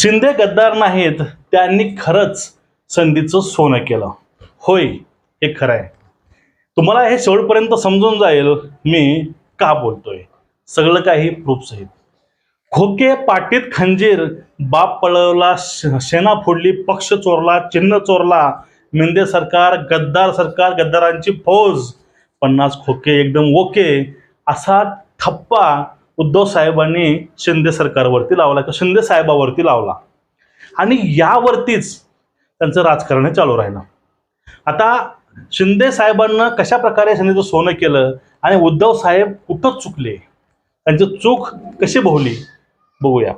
शिंदे गद्दार नाहीत त्यांनी खरंच संधीचं सोनं केलं. होय हे खरं आहे तुम्हाला हे शेवटपर्यंत समजून जाईल मी का बोलतोय. सगळं काही प्रूफ सहित खोके पाटीत खंजीर बाप पळवला श- सेना फोडली पक्ष चोरला चिन्ह चोरला मिंदे सरकार गद्दार सरकार गद्दारांची फौज. पन्नास खोके एकदम ओके असा ठप्पा उद्धव साहेबांनी शिंदे सरकारवरती लावला किंवा शिंदे साहेबावरती लावला. आणि यावरतीच त्यांचं राजकारण चालू राहिलं. आता शिंदे साहेबांना कशा प्रकारे त्यांनी सोनं केलं आणि उद्धव साहेब कुठं चुकले? त्यांची चूक कशी भोवली? बघूया.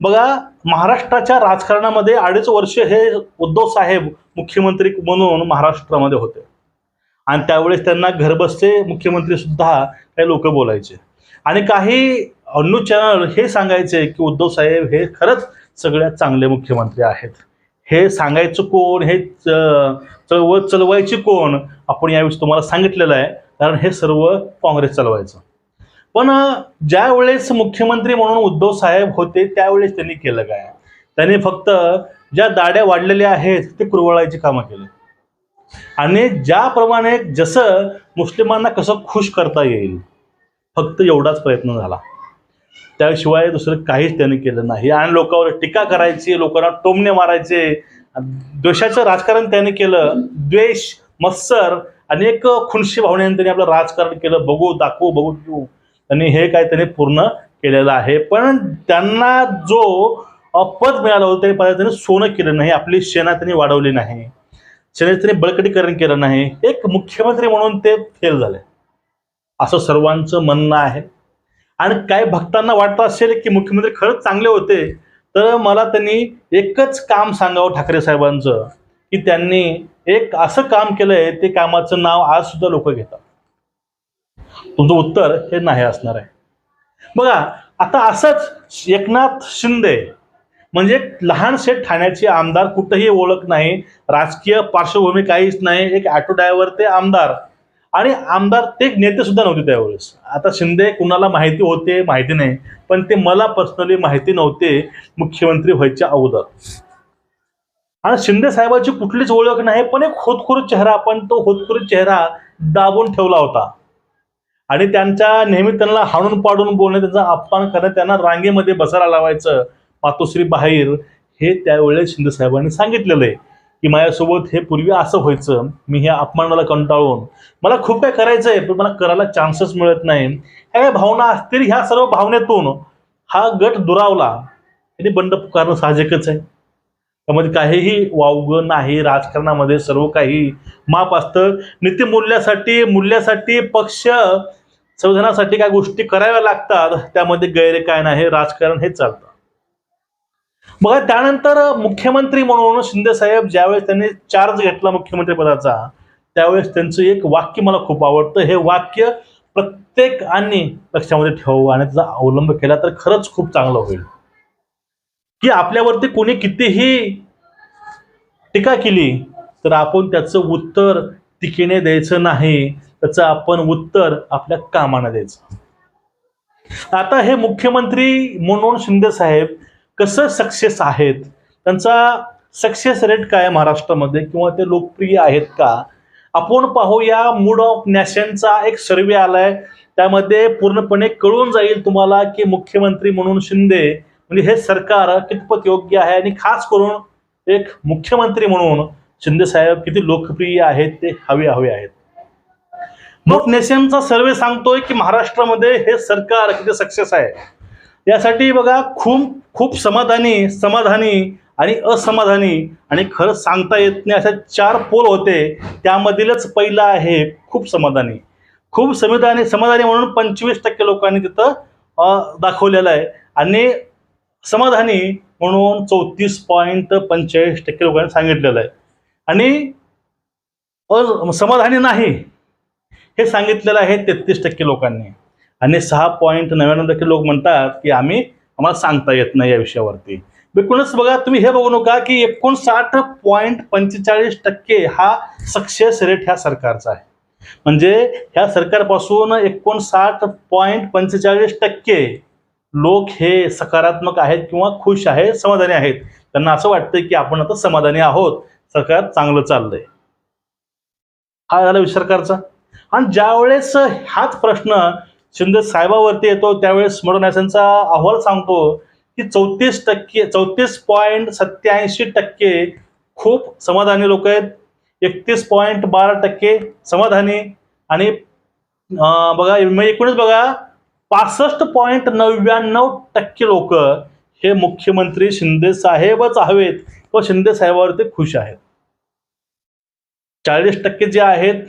बघा महाराष्ट्राच्या राजकारणामध्ये अडीच वर्ष हे उद्धव साहेब मुख्यमंत्री म्हणून महाराष्ट्रामध्ये होते. आणि त्यावेळेस त्यांना घरबसचे मुख्यमंत्री सुद्धा काही लोक बोलायचे. आणि काही अन्नू चॅनल हे सांगायचे की उद्धव साहेब हे खरंच सगळ्यात चांगले मुख्यमंत्री आहेत. हे सांगायचं कोण? हे चळवळ चलवायची कोण? आपण यावेळेस तुम्हाला सांगितलेलं आहे. कारण हे सर्व काँग्रेस चालवायचं. पण ज्यावेळेस ज्या वेळेस मुख्यमंत्री म्हणून उद्धव साहेब होते त्यावेळेस त्यांनी केलं काय? त्यांनी फक्त ज्या दाड्या वाढलेल्या आहेत ते कुरवळायची कामं केली. आणि ज्याप्रमाणे जसं मुस्लिमांना कसं खुश करता येईल फक्त एवढाच प्रयत्न झाला. त्याशिवाय दुसरं काहीच त्यांनी केलं नाही. आणि लोकांवर टीका करायची लोकांना टोमणे मारायचे द्वेषाचं राजकारण त्याने केलं. द्वेष मत्सर अनेक खुनशी भावनेने त्यांनी आपलं राजकारण केलं. बघू दाखवू बघू घेऊ. त्यांनी हे काय त्यांनी पूर्ण केलेलं आहे. पण त्यांना जो पद मिळालं होतं त्यांनी पदात त्यांनी सोनं केलं नाही. आपली सेना त्यांनी वाढवली नाही. सेनेचं त्यांनी बळकटीकरण केलं नाही. एक मुख्यमंत्री म्हणून ते फेल झाले. असं सर्वांचं म्हणणं आहे. आणि काय भक्तांना वाटतं असेल की मुख्यमंत्री खरंच चांगले होते तर मला त्यांनी एकच काम सांगावं ठाकरे साहेबांचं की त्यांनी एक असं काम केलंय ते कामाचं नाव आज सुद्धा लोक घेतात. तुमचं उत्तर हे नाही असणार आहे. बघा आता असंच एकनाथ शिंदे म्हणजे लहान लहानशे ठाण्याचे आमदार कुठंही ओळख नाही राजकीय पार्श्वभूमी काहीच नाही एक ऑटो ड्रायव्हर ते आमदार आणि आमदार ते नेते सुद्धा नव्हते त्यावेळेस. आता शिंदे कुणाला माहिती होते माहिती नाही. पण ते मला पर्सनली माहिती नव्हते मुख्यमंत्री व्हायच्या अगोदर. आणि शिंदे साहेबाची कुठलीच ओळख नाही पण एक होतखोर चेहरा आपण तो होतखोर चेहरा दाबून ठेवला होता. आणि त्यांच्या नेहमी त्यांना हाणून पाडून बोलणे त्यांचा अपमान करणे त्यांना रांगेमध्ये बसायला लावायचं मातोश्री बाहेर हे त्यावेळेस शिंदे साहेबांनी सांगितलेलं आहे. की माझ्यासोबत हे पूर्वी असं व्हायचं मी ह्या अपमानाला कंटाळून. मला खूप काय करायचं आहे पण मला करायला चान्सेस मिळत नाही. ह्या भावना असतील ह्या सर्व भावनेतून हा गट दुरावला. आणि बंड पुकारणं साहजिकच आहे. त्यामध्ये काहीही वावगं नाही राजकारणामध्ये सर्व काही माप असतं. नीतिमूल्यासाठी मूल्यासाठी पक्ष संविधानासाठी काय गोष्टी कराव्या लागतात त्यामध्ये गैर काय नाही राजकारण हे चालतं. बघा त्यानंतर मुख्यमंत्री म्हणून शिंदे साहेब ज्यावेळेस त्यांनी चार्ज घेतला मुख्यमंत्री पदाचा त्यावेळेस त्यांचं एक वाक्य मला खूप आवडतं. हे वाक्य प्रत्येक आणि लक्षामध्ये ठेवू आणि त्याचा अवलंब केला तर खरंच खूप चांगलं होईल. की आपल्यावरती कोणी कितीही टीका केली तर आपण त्याचं उत्तर टीकेने द्यायचं नाही. त्याचं आपण उत्तर आपल्या कामानं द्यायचं. आता हे मुख्यमंत्री म्हणून शिंदे साहेब कसं सक्सेस आहेत? त्यांचा सक्सेस रेट काय आहे महाराष्ट्रामध्ये? किंवा ते लोकप्रिय आहेत का? आपण पाहूया मूड ऑफ नॅशनचा एक सर्वे आलाय. त्यामध्ये पूर्णपणे कळून जाईल तुम्हाला की मुख्यमंत्री म्हणून शिंदे म्हणजे हे सरकार कितपत योग्य आहे? आणि खास करून एक मुख्यमंत्री म्हणून शिंदे साहेब किती लोकप्रिय आहेत ते हवे हवे आहेत. मूड नेशनचा सर्वे सांगतोय की महाराष्ट्रामध्ये हे सरकार किती सक्सेस आहे? यासाठी बघा खूप खूप समाधानी समाधानी आणि असमाधानी आणि खरं सांगता येत नाही अशा चार पोल होते. त्यामधीलच पहिला आहे खूप समाधानी. खूप समाधानी समाधानी म्हणून पंचवीस टक्के लोकांनी तिथं दाखवलेलं आहे. आणि समाधानी म्हणून चौतीस पॉईंट पंचेचाळीस टक्के लोकांनी सांगितलेलं आहे. आणि समाधानी नाही हे सांगितलेलं आहे तेहतीस टक्के लोकांनी. आणि सहा पॉईंट नव्याण्णव टक्के लोक म्हणतात की आम्ही आम्हाला सांगता येत नाही या विषयावरती. एकूणच बघा तुम्ही हे बघू नका की एकोणसाठ पॉईंट पंचेचाळीस टक्के हा सक्सेस रेट ह्या सरकारचा आहे. म्हणजे ह्या सरकारपासून एकोणसाठ पॉईंट पंचेचाळीस टक्के लोक हे सकारात्मक आहेत किंवा खुश आहेत समाधानी आहेत. त्यांना असं वाटतं की आपण आता समाधानी आहोत. सरकार चांगलं चाललंय. हा झाला सरकारचा आणि ज्यावेळेस हाच प्रश्न शिंदे साहेबावरती येतो त्यावेळेस मडोनायसांचा अहवाल सांगतो की चौतीस टक्के चौतीस पॉईंट सत्याऐंशी टक्के खूप समाधानी लोक आहेत. एकतीस पॉईंट बारा टक्के समाधानी आणि बघा एकूणच बघा पासष्ट पॉईंट नव्याण्णव टक्के लोक हे मुख्यमंत्री शिंदे साहेबच हवेत व शिंदे साहेबावरती खुश आहेत. चाळीस टक्के जे आहेत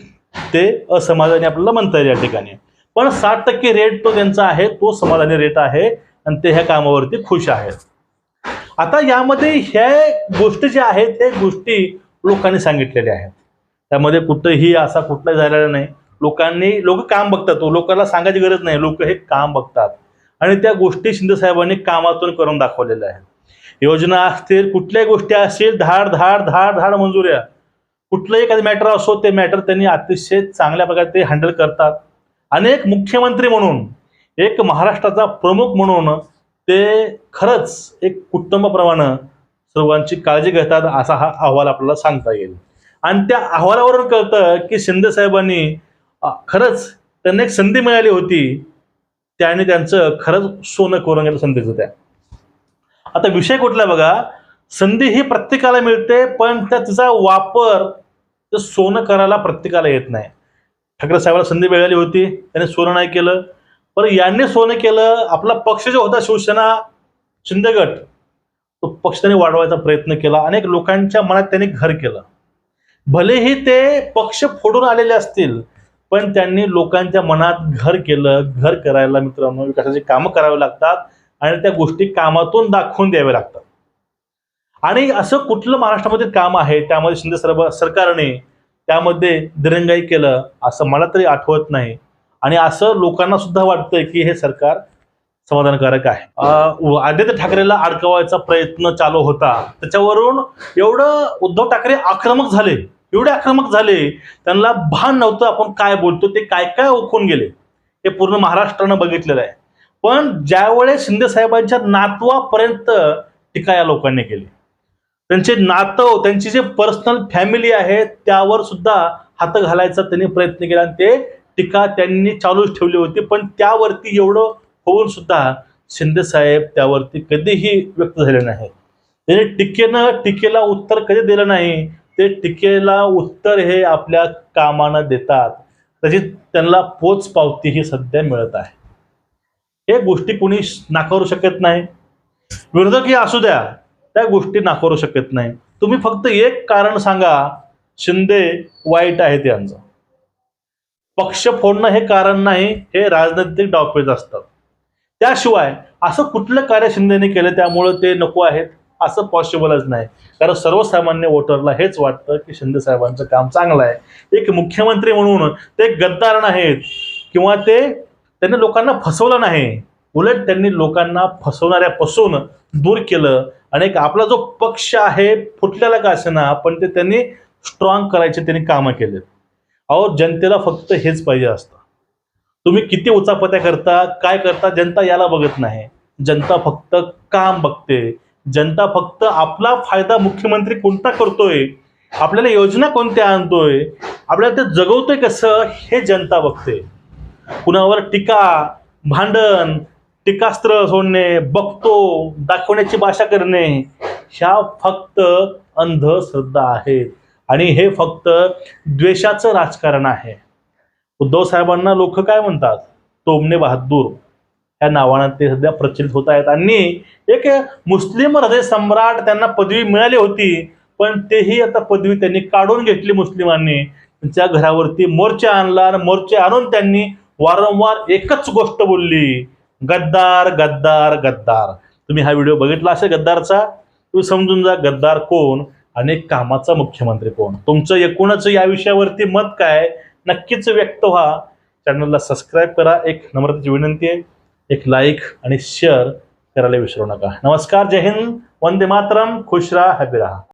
ते असमाधानी आपल्याला म्हणता येईल या ठिकाणी. पण साठ टक्के रेट तो त्यांचा आहे तो समाधानी रेट आहे आणि ते ह्या कामावरती खुश आहेत. आता यामध्ये ह्या गोष्टी ज्या आहेत त्या गोष्टी लोकांनी सांगितलेल्या आहेत. त्यामध्ये कुठंही असा कुठलाही झालेला नाही. लोकांनी लोक काम बघतात हो, लोकांना सांगायची गरज नाही. लोक हे काम बघतात. आणि त्या गोष्टी शिंदे साहेबांनी कामातून करून दाखवलेल्या आहेत. योजना असतील कुठल्याही गोष्टी असतील धाड धाड धाड धाड मंजुऱ्या कुठलंही एखादं मॅटर असो ते मॅटर त्यांनी अतिशय चांगल्या प्रकारे ते हँडल करतात. अनेक मुख्यमंत्री म्हणून एक महाराष्ट्राचा प्रमुख म्हणून ते खरंच एक कुटुंबाप्रमाणे सर्वांची काळजी घेतात असा हा अहवाल आपल्याला सांगता येईल. आणि त्या अहवालावरून कळतं की शिंदे साहेबांनी खरंच त्यांना एक संधी मिळाली होती. त्याने त्यांचं खरंच सोनं करून घेतलं संधीचं त्या. आता विषय कुठला बघा? संधी ही प्रत्येकाला मिळते पण त्या तिचा वापर ते सोनं करायला प्रत्येकाला येत नाही. ठाकरे साहेबाला संधी मिळाली होती त्यांनी सोनं नाही केलं. पण यांनी सोनं केलं आपला पक्ष जो होता शिवसेना शिंदे गट तो पक्ष त्यांनी वाढवायचा प्रयत्न केला. अनेक लोकांच्या मनात त्यांनी घर केलं. भलेही ते पक्ष फोडून आलेले असतील पण त्यांनी लोकांच्या मनात घर केलं घर करायला मित्रांनो विकासाची कामं करावी लागतात आणि त्या गोष्टी कामातून दाखवून द्याव्या लागतात. आणि असं कुठलं महाराष्ट्रामध्ये काम आहे? त्यामध्ये शिंदे सरब सरकारने त्यामध्ये दिरंगाई केलं असं मला तरी आठवत नाही. आणि असं लोकांना सुद्धा वाटतंय की हे सरकार समाधानकारक आहे. आदित्य ठाकरेला अडकवायचा प्रयत्न चालू होता. त्याच्यावरून एवढं उद्धव ठाकरे आक्रमक झाले. एवढे आक्रमक झाले. त्यांना भान नव्हतं आपण काय बोलतो ते काय काय ओळखून गेले. हे पूर्ण महाराष्ट्रानं बघितलेलं आहे. पण ज्यावेळेस शिंदे साहेबांच्या नातवापर्यंत टीका या लोकांनी केली. त्यांचे नातं त्यांची जे पर्सनल फॅमिली आहे त्यावर सुद्धा हात घालायचा त्यांनी प्रयत्न केला आणि ते टीका त्यांनी चालूच ठेवली होती. पण त्यावरती एवढं होऊन सुद्धा शिंदे साहेब त्यावरती कधीही व्यक्त झाले नाही त्यांनी टीकेनं टीकेला उत्तर कधी दिलं नाही ते टीकेला उत्तर हे आपल्या कामानं देतात. त्याची त्यांना पोच पावती ही सध्या मिळत आहे. हे गोष्टी कोणी नाकारू शकत नाही. विरोधकही असू द्या त्या गोष्टी नाकारू शकत नाही. तुम्ही फक्त एक कारण सांगा शिंदे वाईट आहेत यांचं. पक्ष फोडणं हे कारण नाही हे राजनैतिक डावपेच असतात. त्याशिवाय असं कुठलं कार्य शिंदेने केलं त्यामुळं ते नको आहेत असं पॉसिबलच नाही. कारण सर्वसामान्य वोटरला हेच वाटतं की शिंदे साहेबांचं काम चांगलं आहे. एक मुख्यमंत्री म्हणून ते गद्दार नाहीत किंवा ते त्यांनी लोकांना फसवलं नाही. उलट त्यांनी लोकांना फसवणाऱ्यापासून दूर केलं. आणि एक आपला जो पक्ष आहे फुटलेला का असेना पण ते त्यांनी स्ट्रॉंग करायचे त्यांनी कामं केलेत. अहो जनतेला फक्त हेच पाहिजे असतं. तुम्ही किती उचापत्या करता काय करता जनता याला बघत नाही. जनता फक्त काम बघते. जनता फक्त आपला फायदा मुख्यमंत्री कोणता करतोय आपल्याला योजना कोणत्या आणतोय आपल्याला ते जगवतोय कसं हे जनता बघते. कुणावर टीका भांडण टीकास्त्र सोडणे बघतो दाखवण्याची भाषा करणे ह्या फक्त अंधश्रद्धा आहेत. आणि हे फक्त द्वेषाचं राजकारण आहे. उद्धव साहेबांना लोक काय म्हणतात? तोमने बहादूर. या नावानं ते सध्या प्रचलित होत आहेत. आणि एक मुस्लिम हृदय सम्राट त्यांना पदवी मिळाली होती पण तेही आता पदवी त्यांनी काढून घेतली मुस्लिमांनी. त्यांच्या घरावरती मोर्चा आणला आणि मोर्चे आणून त्यांनी वारंवार एकच गोष्ट बोलली. गद्दार गद्दार गद्दार. तुम्ही हा व्हिडिओ बघितला असेल गद्दारचा? तुम्ही समजून जा गद्दार कोण आणि कामाचा मुख्यमंत्री कोण. तुमचं एकूणच या विषयावरती मत काय? नक्कीच व्यक्त व्हा. चॅनलला सबस्क्राईब करा. एक नम्रतेची विनंती आहे. एक लाईक आणि शेअर करायला विसरू नका. नमस्कार. जय हिंद. वंदे मातरम. खुश राहा हॅपी राहा.